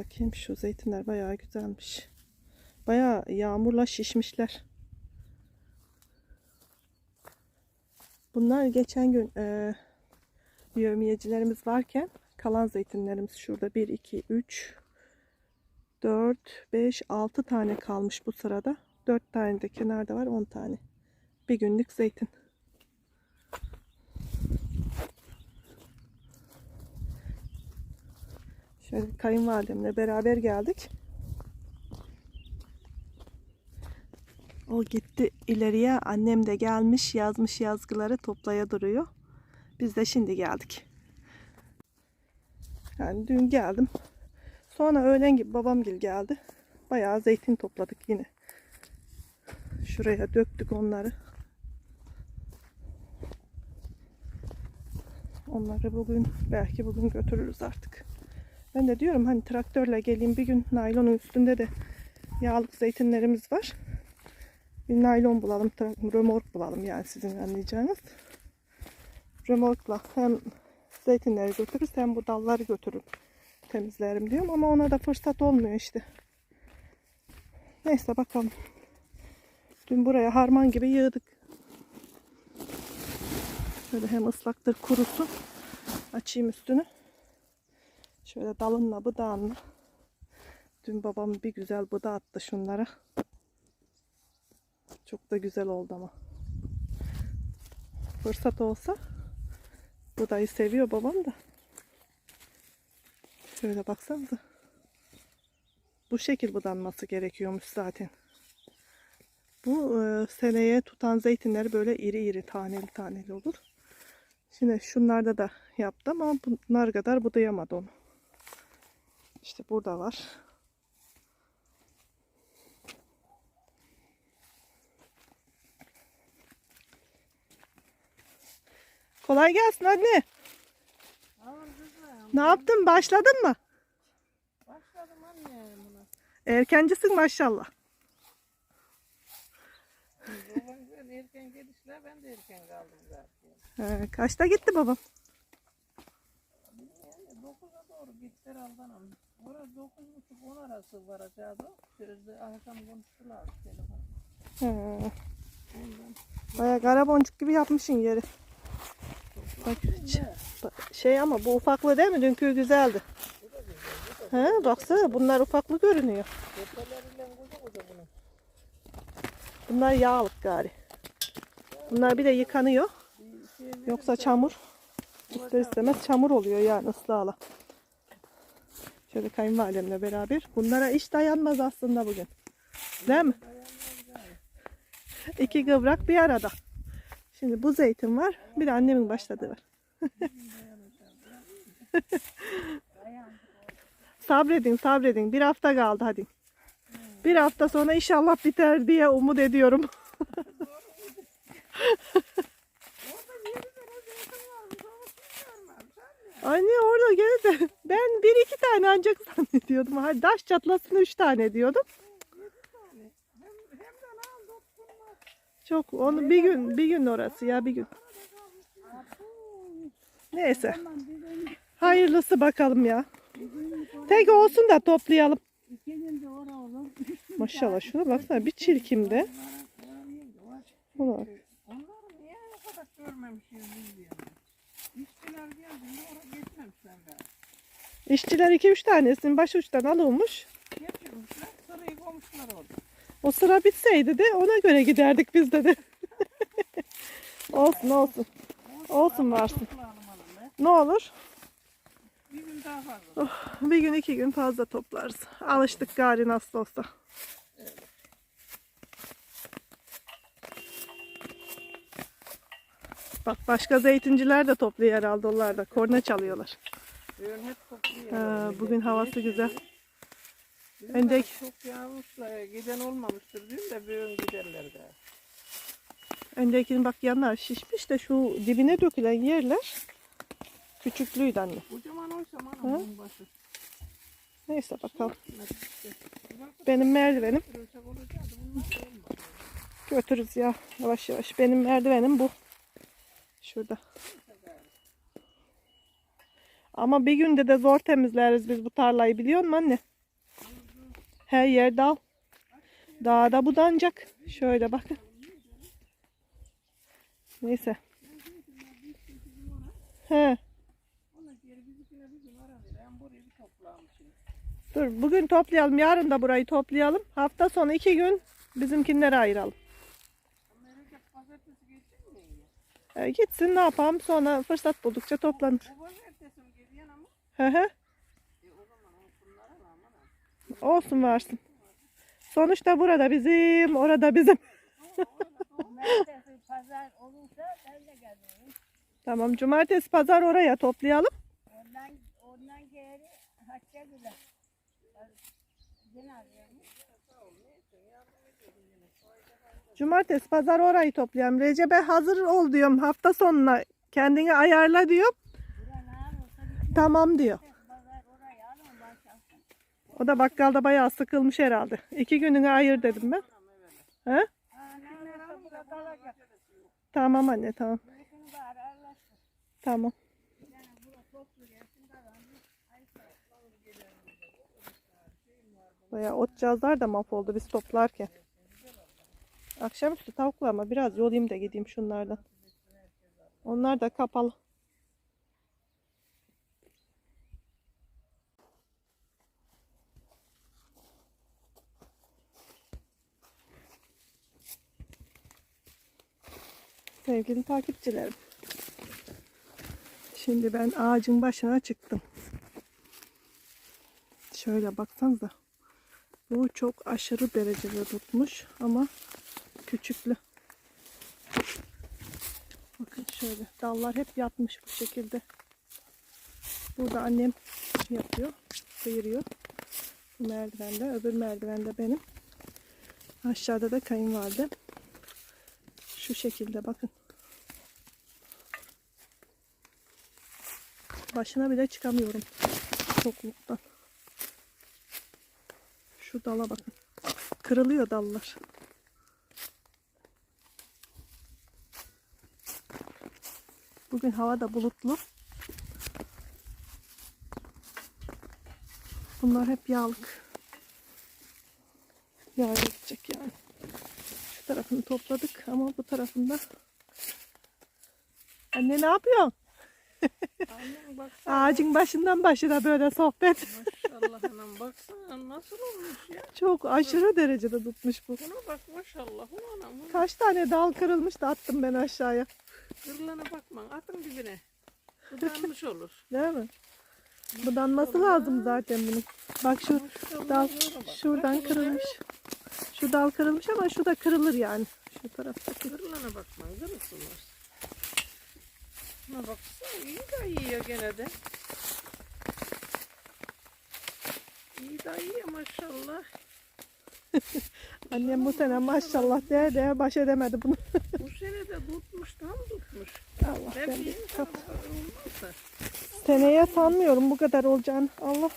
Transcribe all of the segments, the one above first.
Bakayım şu zeytinler bayağı güzelmiş. Bayağı yağmurla şişmişler. Bunlar geçen gün e, yevmiyecilerimiz varken kalan zeytinlerimiz şurada 1, 2, 3, 4, 5, 6 tane kalmış bu sırada. 4 tane de kenarda var 10 tane. Bir günlük zeytin. Şöyle kayınvalidemle beraber geldik. O gitti ileriye. Annem de gelmiş yazmış yazgıları toplaya duruyor. Biz de şimdi geldik. Yani dün geldim. Sonra öğlen gibi babam gel geldi. Bayağı zeytin topladık yine. Şuraya döktük onları. Onları bugün belki bugün götürürüz artık. Ben de diyorum hani traktörle geleyim bir gün naylonun üstünde de yağlık zeytinlerimiz var. Bir naylon bulalım, römork bulalım yani sizin anlayacağınız. Römorkla hem zeytinleri götürürüz hem bu dalları götürüp temizlerim diyorum ama ona da fırsat olmuyor işte. Neyse bakalım. Dün buraya harman gibi yığdık. Şöyle hem ıslaktır kurusun. Açayım üstünü. Şöyle dalınla budağınla. Dün babam bir güzel buda attı şunlara. Çok da güzel oldu ama. Fırsat olsa budayı seviyor babam da. Şöyle baksanıza. Bu şekil budanması gerekiyormuş zaten. Bu e, seneye tutan zeytinler böyle iri iri taneli taneli olur. Şimdi şunlarda da yaptım ama bunlar kadar budayamadı onu. İşte burada var. Kolay gelsin anne. Ne yaptın? Başladın mı? Başladım anne buna. Erkencisin maşallah. Erken gelişler ben de erken kaldım zaten. He, kaçta gitti babam? Yani 9'a doğru gittiler aldanam. Orada 9.30-10 arası varacaktı. Sözde akşam konuştular telefon. He, Ondan bayağı kara boncuk gibi yapmışsın yeri. Bak, şey ama bu ufaklı değil mi? Dünkü güzeldi. He, baksana bunlar ufaklı görünüyor. tepeleriyle koca koca bunun. Bunlar yağlık gari. Bunlar bir de yıkanıyor. Şey Yoksa çamur. İster istemez çamur oluyor yani ıslahla. Şöyle kayınvalidemle beraber. Bunlara iş dayanmaz aslında bugün. Değil mi? İki kıvrak bir arada. Şimdi bu zeytin var. Bir de annemin başladığı var. sabredin sabredin. Bir hafta kaldı hadi. Bir hafta sonra inşallah biter diye umut ediyorum. Anne orada gene de ben bir iki tane ancak zannediyordum. Hadi taş çatlasın üç tane diyordum. Çok onu bir gün bir gün orası ya bir gün. Neyse. Hayırlısı bakalım ya. Tek olsun da toplayalım. Maşallah şuna baksana bir çirkimde. Buna bak. Onları niye o kadar görmemişiz. İşçiler geldiğinde oraya geçmemişler daha. İşçiler iki üç tanesinin baş uçtan alınmış. Geçirmişler, sırayı koymuşlar orada. O sıra bitseydi de ona göre giderdik biz de de. olsun olsun. Olsun varsın. Ne olur? Bir gün daha fazla. Bir gün iki gün fazla toplarız. Alıştık gari nasıl olsa. Bak başka zeytinciler de topluyor herhalde onlar da. Korna çalıyorlar. Ha, bugün havası güzel. De Çok yağmışlar. Giden olmamıştır diyeyim de bugün giderler de. Öndekinin bak yanlar şişmiş de şu dibine dökülen yerler küçüklüydü anne. Kocaman oysa Ha? manavın başı. Neyse bakalım. Benim merdivenim. kırılacak olacaktı. Bunlar da olmadı. Götürürüz ya yavaş yavaş. Benim merdivenim bu. Şurada. Ama bir günde de zor temizleriz biz bu tarlayı biliyor musun anne? Her yer dal. Dağda budanacak. Şöyle bakın. Neyse. He. Dur bugün toplayalım. Yarın da burayı toplayalım. Hafta sonu iki gün bizimkinlere ayıralım. Ama Recep pazartesi geçecek mi yine? E, gitsin ne yapalım sonra fırsat buldukça toplanır. Bu pazartesi mi geliyor ama? Hı. Olsun varsın. Sonuçta burada bizim, orada bizim. Pazar olursa ben de gelirim. Tamam cumartesi pazar oraya toplayalım. Ondan, ondan geri hacca güle. Cumartesi pazar orayı toplayalım. Recep'e hazır ol diyorum hafta sonuna. Kendini ayarla diyorum. Bura ne olursa bir Tamam diyor. O da bakkalda bayağı sıkılmış herhalde. İki gününü ayır dedim ben. He? Tamam anne tamam. Tamam. Bayağı otcağızlar da mahvoldu biz toplarken. Akşamüstü tavuklu ama biraz yolayım da gideyim şunlardan. Onlar da kapalı. Sevgili takipçilerim. Şimdi ben ağacın başına çıktım. Şöyle baksanıza. Bu çok aşırı derecede tutmuş ama küçüklü. Bakın şöyle dallar hep yatmış bu şekilde. Burada annem yapıyor, sıyırıyor. Bu merdivende, öbür merdivende benim. Aşağıda da kayınvalide. Şu şekilde bakın. Başına bile çıkamıyorum çokluktan. Şu dala bakın. Kırılıyor dallar. Bugün hava da bulutlu. Bunlar hep yağlık. Yağ gidecek yani. Şu tarafını topladık ama bu tarafında Anne ne yapıyorsun? Annem Ağacın başından başına böyle sohbet. maşallah anam baksana nasıl olmuş ya. Çok aşırı derecede tutmuş bu. Buna bak maşallah. Anam. Kaç tane dal kırılmış da attım ben aşağıya. Kırılana bakma. Atın dibine. Budanmış olur. Değil mi? Budanması lazım zaten bunun. Bak şu dal şuradan kırılmış. Şu dal kırılmış ama şu da kırılır yani. Şu taraftaki. Kırılana bakma. Kırılsınlar. Buna baksana. iyi de yiyor gene de. İyi de yiyor maşallah. Annem bu sene maşallah der de baş edemedi bunu. Bu sene de tutmuş. Tam tutmuş. Allah ben bir kap. Seneye sanmıyorum bu kadar olacağını. Allah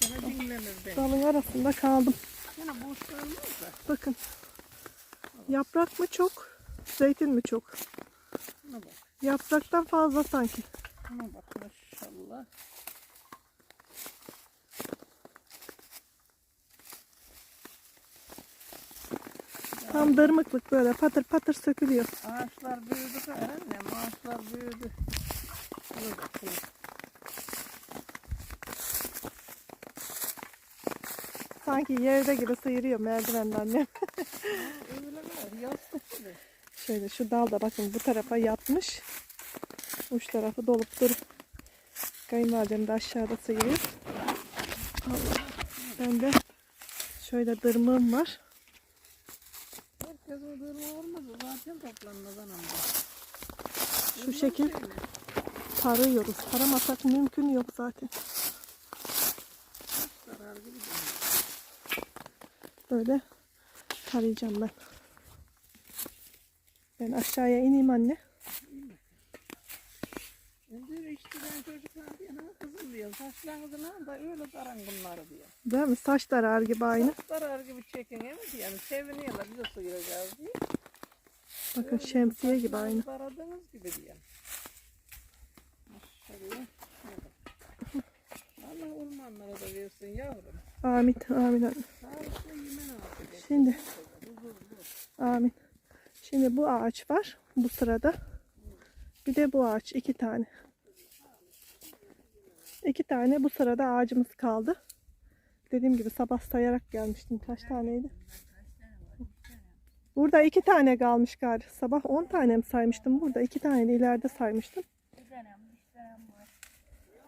Sana dinlenir ben. dalın arasında kaldım. Sana boş kalmaz da. Bakın. Yaprak mı çok? Zeytin mi çok? Buna bak. Yapraktan fazla sanki. Buna bak maşallah. Tam dırmıklık böyle patır patır sökülüyor. Ağaçlar büyüdü be annem. Ağaçlar büyüdü. Dur bakayım. Sanki yerde gibi sıyırıyor merdivenden annem. Öyle var. Yastık gibi. Şöyle şu dal da bakın bu tarafa yatmış. Uç tarafı dolup dur. Kayınvalidem de aşağıda sıyırıyor. Allah. Ben de şöyle dırmığım var. Herkesin durumu olmaz. Zaten toplanmaz anam. Şu şekil tarıyoruz. Taramasak mümkün yok zaten. Böyle tarayacağım ben. Ben aşağıya ineyim anne. Şimdi işte ben çocuklar diyor. Kızım diyor. Saçlarınızı ne da öyle taran bunları diyor. Değil mi? Saç tarar gibi aynı. Zarar gibi çekin evet yani seviniyorlar biz de sıyıracağız diye. Bakın şemsiye gibi aynı. Aradığınız gibi. Maşallah. Allah ormanlara da versin yavrum. Amin. Amin. yemen. Şimdi amin. Şimdi bu ağaç var bu sırada. Bir de bu ağaç iki tane. İki tane bu sırada ağacımız kaldı. Dediğim gibi sabah sayarak gelmiştim. Kaç taneydi? Burada iki tane kalmış galiba. Sabah on tane mi saymıştım? Burada iki tane de ileride saymıştım.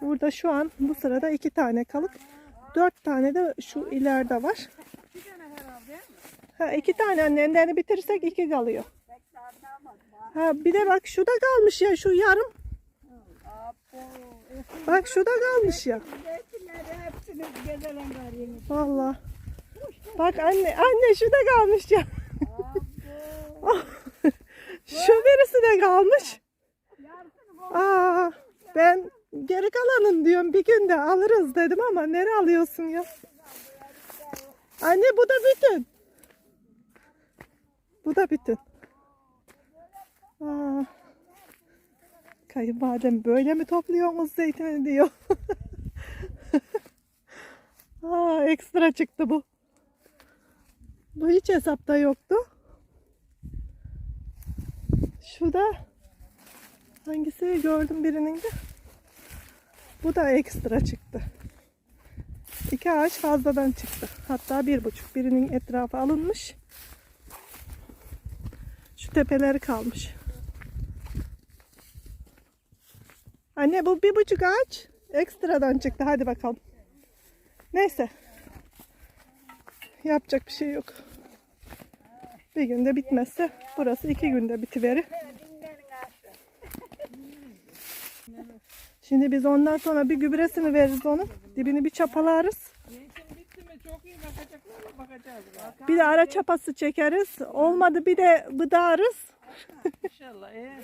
Burada şu an bu sırada iki tane kalıp dört tane de şu ileride var. Bir tane herhalde değil mi? Ha, iki tane annenden bitirirsek iki kalıyor. Ha bir de bak şu da kalmış ya şu yarım. Bak şu da kalmış ya. Vallahi. Bak anne anne şu da kalmış ya. Şu birisi de kalmış. Aa ben geri kalanın diyorum bir günde alırız dedim ama nereye alıyorsun ya? Anne bu da bütün. Bu da bütün. Aa. Kayınvalidem böyle mi topluyorsunuz zeytini diyor. Aa, ekstra çıktı bu. Bu hiç hesapta yoktu. Şu da hangisi gördüm birinin de. Bu da ekstra çıktı. İki ağaç fazladan çıktı. Hatta bir buçuk. Birinin etrafı alınmış. Şu tepeleri kalmış. Anne bu bir buçuk ağaç ekstradan çıktı. Hadi bakalım. Neyse. Yapacak bir şey yok. Bir günde bitmezse burası iki günde bitiverir. Şimdi biz ondan sonra bir gübresini veririz onun. Dibini bir çapalarız. Zeytin bitti mi çok iyi bakacaklar mı? Bakacağız. Bir de ara çapası çekeriz. Olmadı bir de bıdarız. İnşallah. Eğer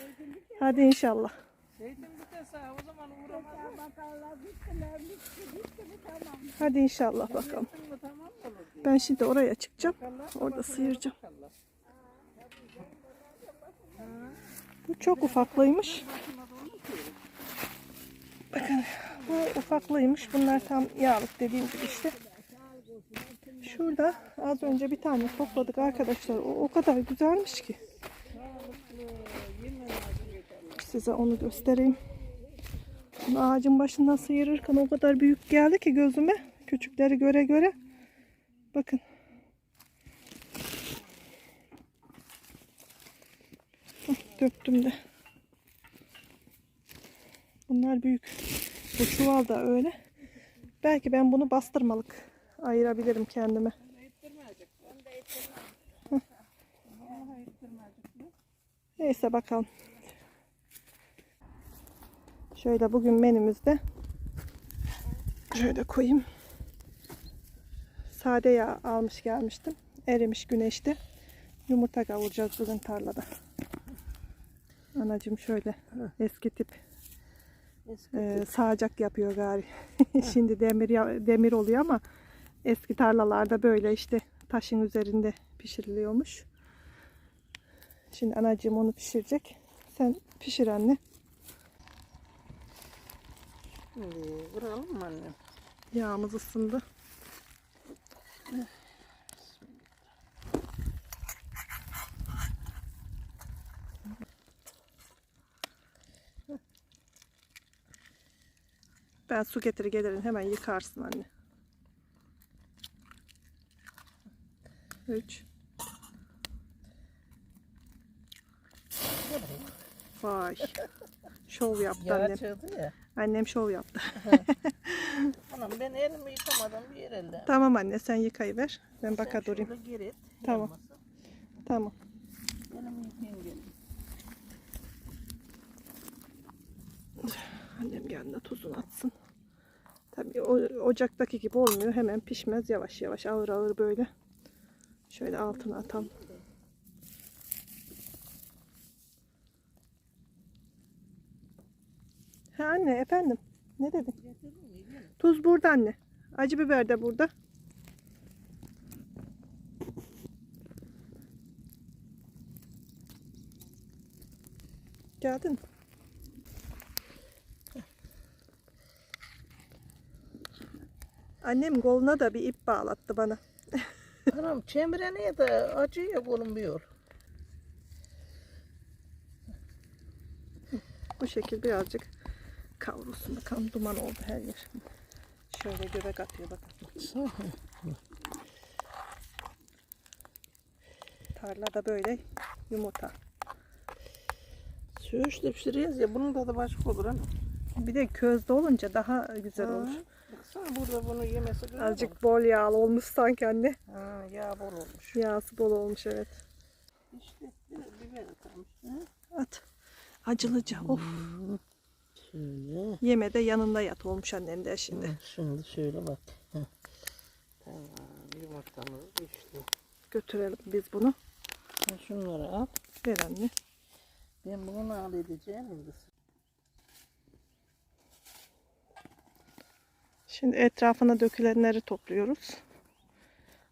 Hadi inşallah. zeytin biterse o zaman uğramaz. Bakarlar bittiler, bitti, bitti mi tamam. Hadi inşallah bakalım. Ben şimdi oraya çıkacağım. Orada sıyıracağım. Bu çok ufaklıymış. Bakın bu ufaklıymış. Bunlar tam yağlık dediğim gibi işte. Şurada az önce bir tane topladık arkadaşlar. O, o kadar güzelmiş ki. Size onu göstereyim. Bunu ağacın başından sıyırırken o kadar büyük geldi ki gözüme. Küçükleri göre göre. Bakın. Hah, Döktüm de. Bunlar büyük. Bu çuval da öyle. Belki ben bunu bastırmalık ayırabilirim kendime. Neyse bakalım. Şöyle bugün menümüzde şöyle koyayım. Sade yağ almış gelmiştim. Erimiş güneşte. Yumurta kavuracağız bugün tarlada. Anacığım şöyle eski tip Eski e, sağacak yapıyor gari. Şimdi demir demir oluyor ama eski tarlalarda böyle işte taşın üzerinde pişiriliyormuş. Şimdi anacığım onu pişirecek. Sen pişir anne. Şimdi vuralım mı anne? Yağımız ısındı. Ben su getir gelirim hemen yıkarsın anne. Üç. Vay. Şov yaptı Yağ annem. ya. Annem şov yaptı. Anam ben elimi yıkamadım bir elde. Tamam anne sen yıkayıver. Ben baka Sen durayım. şöyle geri et, Tamam. yanmasın. Tamam. Elimi yıkayayım gelin. Annem geldi tuzunu atsın. Tabii o, ocaktaki gibi olmuyor. Hemen pişmez. Yavaş yavaş ağır ağır böyle. Şöyle altına atalım. Ha anne efendim. Ne dedin? Tuz burada anne. Acı biber de burada. Geldin? Annem koluna da bir ip bağlattı bana. Anam çemreneye de acıyor bulunmuyor. Bu şekil birazcık kavrulsun. Bakalım duman oldu her yer. Şöyle göbek atıyor bakın. Tarlada böyle yumurta. Söğüşle pişiriyoruz ya bunun tadı başka olur ama. Bir de közde olunca daha güzel olur. Baksana burada bunu yemesi güzel Azıcık bol yağlı olmuş sanki anne. olur. Ha, yağ bol olmuş. Yağsı bol olmuş evet. İşte biraz biber atalım. At. Acılıca. Of. Şöyle. Yeme de yanında yat olmuş annem de şimdi. Şimdi. Şimdi şöyle bak. Tamam yumurtamız pişti. Götürelim biz bunu. Sen Şunları al. Ver anne. Ben bunu halledeceğim. Şimdi. Şimdi etrafına dökülenleri topluyoruz.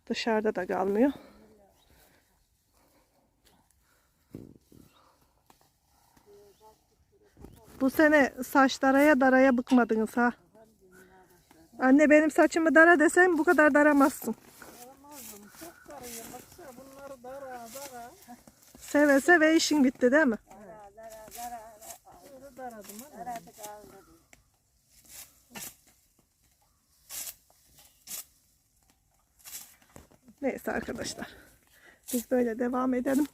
Dışarıda da kalmıyor. Bu sene saç daraya daraya bıkmadınız ha. Anne benim saçımı dara desem bu kadar daramazsın. Aramazdım. Çok darıyor. Baksana bunları dara dara. Seve seve işin bitti değil mi? Böyle daradım. ha. Neyse arkadaşlar. Biz böyle devam edelim.